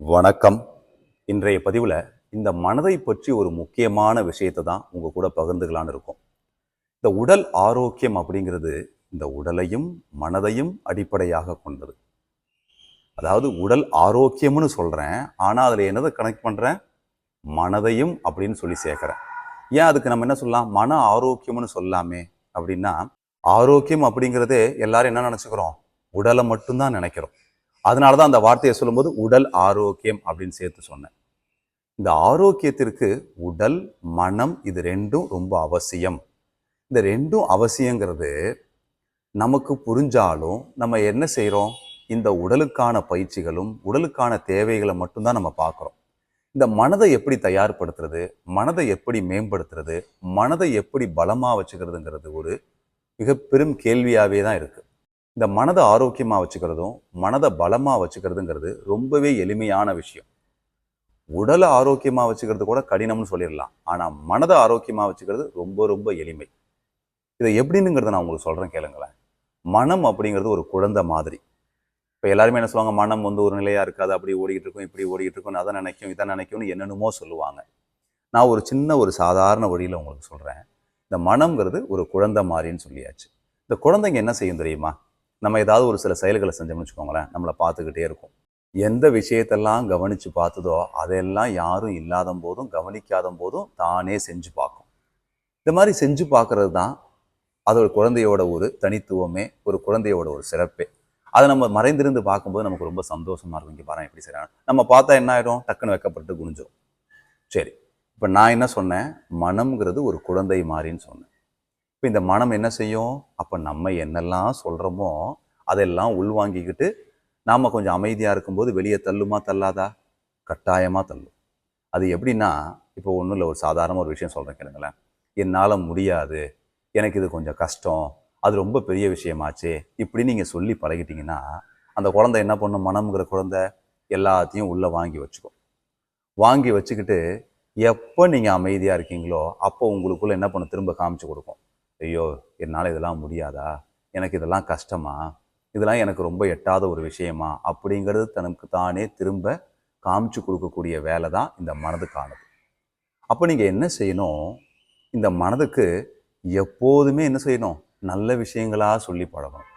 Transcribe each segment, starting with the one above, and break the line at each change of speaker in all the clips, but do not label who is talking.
வணக்கம். இன்றைய பதிவில் இந்த மனதை பற்றி ஒரு முக்கியமான விஷயத்தை தான் உங்கள் கூட பகிர்ந்துக்கலான்னு இருக்கோம். இந்த உடல் ஆரோக்கியம் அப்படிங்கிறது இந்த உடலையும் மனதையும் அடிப்படையாக கொண்டது. அதாவது உடல் ஆரோக்கியம்னு சொல்கிறேன் ஆனால் அதில் என்னதை கனெக்ட் பண்ணுறேன் மனதையும் அப்படின்னு சொல்லி சேர்க்குறேன். ஏன் அதுக்கு நம்ம என்ன சொல்லலாம்? மன ஆரோக்கியம்னு சொல்லாமே அப்படின்னா ஆரோக்கியம் அப்படிங்கிறதே எல்லாரும் என்ன நினச்சிக்கிறோம்? உடலை மட்டும்தான் நினைக்கிறோம். அதனால தான் அந்த வார்த்தையை சொல்லும்போது உடல் ஆரோக்கியம் அப்படின்னு சேர்த்து சொன்னேன். இந்த ஆரோக்கியத்திற்கு உடல் மனம் இது ரெண்டும் ரொம்ப அவசியம். இந்த ரெண்டும் அவசியங்கிறது நமக்கு புரிஞ்சாலும் நம்ம என்ன செய்கிறோம் இந்த உடலுக்கான பயிற்சிகளும் உடலுக்கான தேவைகளை மட்டும்தான் நம்ம பார்க்குறோம். இந்த மனதை எப்படி தயார்படுத்துறது? மனதை எப்படி மேம்படுத்துறது? மனதை எப்படி பலமாக வச்சுக்கிறதுங்கிறது ஒரு மிக பெரும் கேள்வியாகவே தான் இருக்குது இந்த மனதை ஆரோக்கியமாக வச்சுக்கிறதும் மனதை பலமாக வச்சுக்கிறதுங்கிறது ரொம்பவே எளிமையான விஷயம். உடலை ஆரோக்கியமாக வச்சுக்கிறது கூட கடினம்னு சொல்லிடலாம். ஆனால் மனதை ஆரோக்கியமாக வச்சுக்கிறது ரொம்ப ரொம்ப எளிமை. இதை எப்படின்னுங்கிறத நான் உங்களுக்கு சொல்கிறேன் கேளுங்களேன். மனம் அப்படிங்கிறது ஒரு குழந்தை மாதிரி. இப்போ எல்லாருமே என்ன சொல்லுவாங்க? மனம் வந்து ஒரு நிலையாக இருக்காது. அப்படி ஓடிக்கிட்டு இருக்கும் இப்படி ஓடிக்கிட்டு இருக்கும் அதை நினைக்கும் இதை நினைக்கும்னு என்னென்னமோ சொல்லுவாங்க. நான் ஒரு சின்ன ஒரு சாதாரண வழியில் உங்களுக்கு சொல்கிறேன் இந்த மனம்ங்கிறது ஒரு குழந்தை மாதிரின்னு சொல்லியாச்சு. இந்த குழந்தைங்க என்ன செய்யும் தெரியுமா? நம்ம ஏதாவது ஒரு சில செயல்களை செஞ்சோம்னு வச்சுக்கோங்களேன் நம்மளை பார்த்துக்கிட்டே இருக்கும். எந்த விஷயத்தெல்லாம் கவனித்து பார்த்ததோ அதெல்லாம் யாரும் இல்லாத போதும் கவனிக்காத போதும் தானே செஞ்சு பார்க்கும். இந்த மாதிரி செஞ்சு பார்க்கறது தான் அது ஒரு குழந்தையோட ஒரு தனித்துவமே ஒரு குழந்தையோட ஒரு சிறப்பே. அதை நம்ம மறைந்திருந்து பார்க்கும்போது நமக்கு ரொம்ப சந்தோஷமாக இருக்கும். இங்கே பாருங்க எப்படி செய்யறாங்க நம்ம பார்த்தா என்ன ஆகிடும் டக்குன்னு வைக்கப்பட்டு குனிஞ்சோம் சரி இப்போ நான் என்ன சொன்னேன்? மனம்ங்கிறது ஒரு குழந்தை மாதிரின்னு சொன்னேன். இப்போ இந்த மனம் என்ன செய்யும்? அப்போ நம்ம என்னெல்லாம் சொல்கிறோமோ அதெல்லாம் உள்வாங்கிக்கிட்டு நாம் கொஞ்சம் அமைதியாக இருக்கும்போது வெளியே தள்ளுமா தள்ளாதா? கட்டாயமாக தள்ளும். அது எப்படின்னா இப்போ ஒன்றும் இல்லை ஒரு சாதாரண ஒரு விஷயம் சொல்கிறேன் கேளுங்களேன். என்னால் முடியாது. எனக்கு இது கொஞ்சம் கஷ்டம். அது ரொம்ப பெரிய விஷயமாச்சே. இப்படி நீங்கள் சொல்லி பழகிட்டிங்கன்னா அந்த குழந்தை என்ன பண்ணும்? மனம்ங்கிற குழந்தை எல்லாத்தையும் உள்ளே வாங்கி வச்சுக்கும். வாங்கி வச்சுக்கிட்டு எப்போ நீங்கள் அமைதியாக இருக்கீங்களோ அப்போ உங்களுக்குள்ளே என்ன பண்ணும்? திரும்ப காமிச்சு கொடுக்கும். ஐயோ என்னால் இதெல்லாம் முடியாதா? எனக்கு இதெல்லாம் கஷ்டமா? இதெல்லாம் எனக்கு ரொம்ப எட்டாத ஒரு விஷயமா? அப்படிங்கிறது தனக்கு தானே திரும்ப காமிச்சு கொடுக்கக்கூடிய வேலை தான் இந்த மனதுக்கானது அப்போ நீங்கள் என்ன செய்யணும்? இந்த மனதுக்கு எப்போதுமே என்ன செய்யணும்? நல்ல விஷயங்களாக சொல்லி பழகணும்.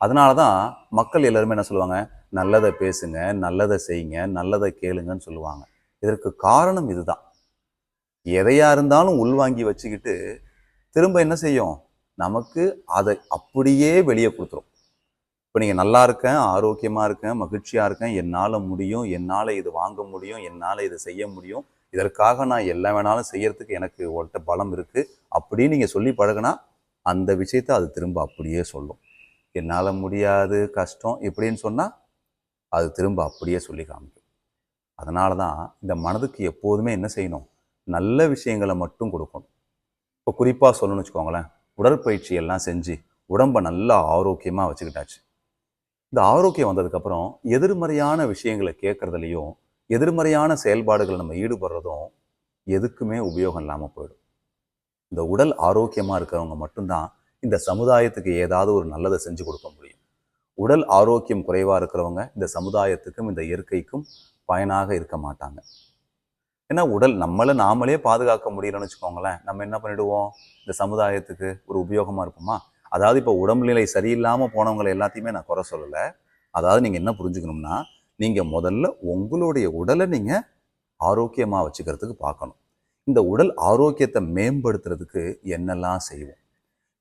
அதனால தான் மக்கள் எல்லாருமே என்ன சொல்லுவாங்க? நல்லதை பேசுங்க நல்லதை செய்யுங்க நல்லதை கேளுங்கன்னு சொல்லுவாங்க. இதற்கு காரணம் இதுதான். எதையாக இருந்தாலும் உள்வாங்கி வச்சுக்கிட்டு திரும்ப என்ன செய்யும்? நமக்கு அதை அப்படியே வெளியே கொடுத்துரும். இப்போ நீங்கள் நல்லா இருக்கேன் ஆரோக்கியமாக இருக்கேன் மகிழ்ச்சியாக இருக்கேன் என்னால் முடியும் என்னால் இது வாங்க முடியும் என்னால் இதை செய்ய முடியும் இதற்காக நான் எல்லாம் வேணாலும் செய்யறதுக்கு எனக்கு ஒட்ட பலம் இருக்குது அப்படின்னு நீங்கள் சொல்லி பழகுனா அந்த விஷயத்தை அது திரும்ப அப்படியே சொல்லும். என்னால் முடியாது கஷ்டம் இப்படின்னு சொன்னால் அது திரும்ப அப்படியே சொல்லி காமிக்கும். அதனால தான் இந்த மனதுக்கு எப்போதுமே என்ன செய்யணும்? நல்ல விஷயங்களை மட்டும் கொடுக்கணும். இப்போ குறிப்பாக சொல்லணும்னு வச்சுக்கோங்களேன் உடற்பயிற்சி எல்லாம் செஞ்சு உடம்பை நல்லா ஆரோக்கியமாக வச்சுக்கிட்டாச்சு. இந்த ஆரோக்கியம் வந்ததுக்கப்புறம் எதிர்மறையான விஷயங்களை கேட்குறதுலையும் எதிர்மறையான செயல்பாடுகளை நம்ம ஈடுபடுறதும் எதுக்குமே உபயோகம் இல்லாமல் போயிடும். இந்த உடல் ஆரோக்கியமாக இருக்கிறவங்க மட்டும்தான் இந்த சமுதாயத்துக்கு ஏதாவது ஒரு நல்லதை செஞ்சு கொடுக்க முடியும். உடல் ஆரோக்கியம் குறைவாக இருக்கிறவங்க இந்த சமுதாயத்துக்கும் இந்த இயற்கைக்கும் பயனாக இருக்க மாட்டாங்க. ஏன்னா உடல் நம்மளை நாமளே பாதுகாக்க முடியலன்னு வச்சுக்கோங்களேன். நம்ம என்ன பண்ணிடுவோம்? இந்த சமுதாயத்துக்கு ஒரு உபயோகமாக இருப்போமா? அதாவது இப்போ உடம்புநிலை சரியில்லாமல் போனவங்களை எல்லாத்தையுமே நான் குறை சொல்லலை. அதாவது நீங்கள் என்ன புரிஞ்சுக்கணும்னா நீங்கள் முதல்ல உங்களுடைய உடலை நீங்கள் ஆரோக்கியமாக வச்சுக்கிறதுக்கு பார்க்கணும். இந்த உடல் ஆரோக்கியத்தை மேம்படுத்துறதுக்கு என்னெல்லாம் செய்வோம்?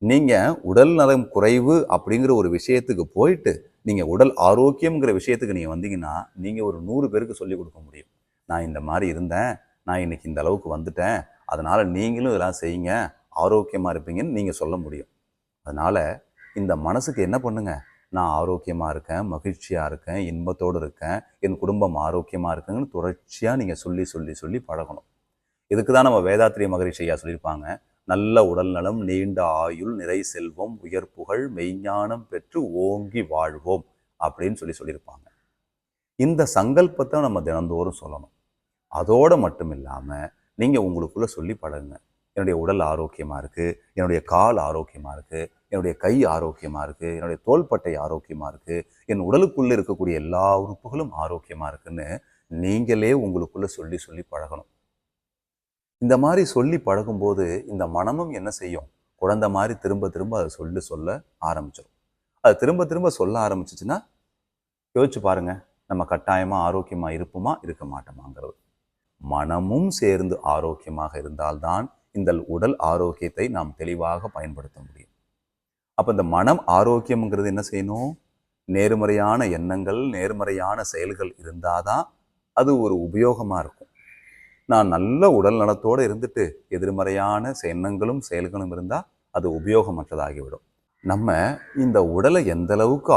நீங்கள் உடல் நலம் குறைவு அப்படிங்கிற ஒரு விஷயத்துக்கு போயிட்டு நீங்கள் உடல் ஆரோக்கியம்ங்கிற விஷயத்துக்கு நீங்கள் வந்தீங்கன்னா நீங்கள் ஒரு நூறு பேருக்கு சொல்லிக் கொடுக்க முடியும். நான் இந்த மாதிரி இருந்தேன் நான் இன்னைக்கு இந்த அளவுக்கு வந்துட்டேன் அதனால் நீங்களும் இதெல்லாம் செய்யுங்க ஆரோக்கியமாக இருப்பீங்கன்னு நீங்கள் சொல்ல முடியும். அதனால் இந்த மனசுக்கு என்ன பண்ணுங்கள் நான் ஆரோக்கியமாக இருக்கேன் மகிழ்ச்சியாக இருக்கேன் இன்பத்தோடு இருக்கேன் என் குடும்பம் ஆரோக்கியமாக இருக்குங்கன்னு தொடர்ச்சியாக நீங்கள் சொல்லி சொல்லி சொல்லி பழகணும். இதுக்கு தான் நம்ம வேதாத்திரி மகரிஷி ஐயா சொல்லியிருப்பாங்க நல்ல உடல் நலம் நீண்ட ஆயுள் நிறை செல்வம் உயர் புகழ் மெய்ஞானம் பெற்று ஓங்கி வாழ்வோம் அப்படின்னு சொல்லி சொல்லியிருப்பாங்க. இந்த சங்கல்பத்தை நம்ம தினந்தோறும் சொல்லணும். அதோடு மட்டும் இல்லாமல் நீங்கள் உங்களுக்குள்ளே சொல்லி பழகுங்க. என்னுடைய உடல் ஆரோக்கியமாக இருக்குது என்னுடைய கால் ஆரோக்கியமாக இருக்குது என்னுடைய கை ஆரோக்கியமாக இருக்குது என்னுடைய தோள்பட்டை ஆரோக்கியமாக இருக்குது என் உடலுக்குள்ளே இருக்கக்கூடிய எல்லா உறுப்புகளும் ஆரோக்கியமாக இருக்குன்னு நீங்களே உங்களுக்குள்ளே சொல்லி சொல்லி பழகணும். இந்த மாதிரி சொல்லி பழகும்போது இந்த மனமும் என்ன செய்யும்? குழந்தை மாதிரி திரும்ப திரும்ப அதை சொல்லி சொல்ல ஆரம்பிச்சிடும் அது திரும்ப திரும்ப சொல்ல ஆரம்பிச்சிச்சுன்னா யோசிச்சு பாருங்கள் நம்ம கட்டாயமாக ஆரோக்கியமாக இருப்போமா இருக்க மாட்டோமாங்கிறது. மனமும் சேர்ந்து ஆரோக்கியமாக இருந்தால்தான் இந்த உடல் ஆரோக்கியத்தை நாம் தெளிவாக பயன்படுத்த முடியும். அப்போ இந்த மனம் ஆரோக்கியம்ங்கிறது என்ன செய்யணும்? நேர்மறையான எண்ணங்கள் நேர்மறையான செயல்கள் இருந்தாதான் அது ஒரு உபயோகமாக இருக்கும். நான் நல்ல உடல் நலத்தோடு இருந்துட்டு எதிர்மறையான எண்ணங்களும் செயல்களும் இருந்தால் அது உபயோகமற்றதாகிவிடும். நம்ம இந்த உடலை எந்த அளவுக்கு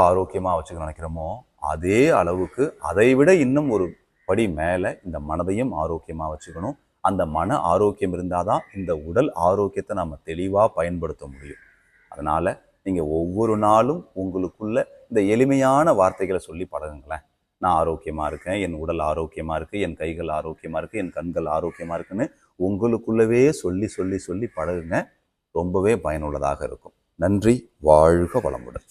வச்சுக்க நினைக்கிறோமோ அதே அளவுக்கு அதை விட இன்னும் ஒரு படி மேலே இந்த மனதையும் ஆரோக்கியமாக வச்சுக்கணும். அந்த மன ஆரோக்கியம் இருந்தால் தான் இந்த உடல் ஆரோக்கியத்தை நம்ம தெளிவாக பயன்படுத்த முடியும். அதனால் நீங்கள் ஒவ்வொரு நாளும் உங்களுக்குள்ள இந்த எளிமையான வார்த்தைகளை சொல்லி பழகுங்களேன். நான் ஆரோக்கியமாக இருக்கேன் என் உடல் ஆரோக்கியமாக இருக்குது என் கைகள் ஆரோக்கியமாக இருக்குது என் கண்கள் ஆரோக்கியமாக இருக்குன்னு உங்களுக்குள்ளவே சொல்லி சொல்லி சொல்லி பழகுங்க. ரொம்பவே பயனுள்ளதாக இருக்கும். நன்றி வாழ்க வளமுடன்.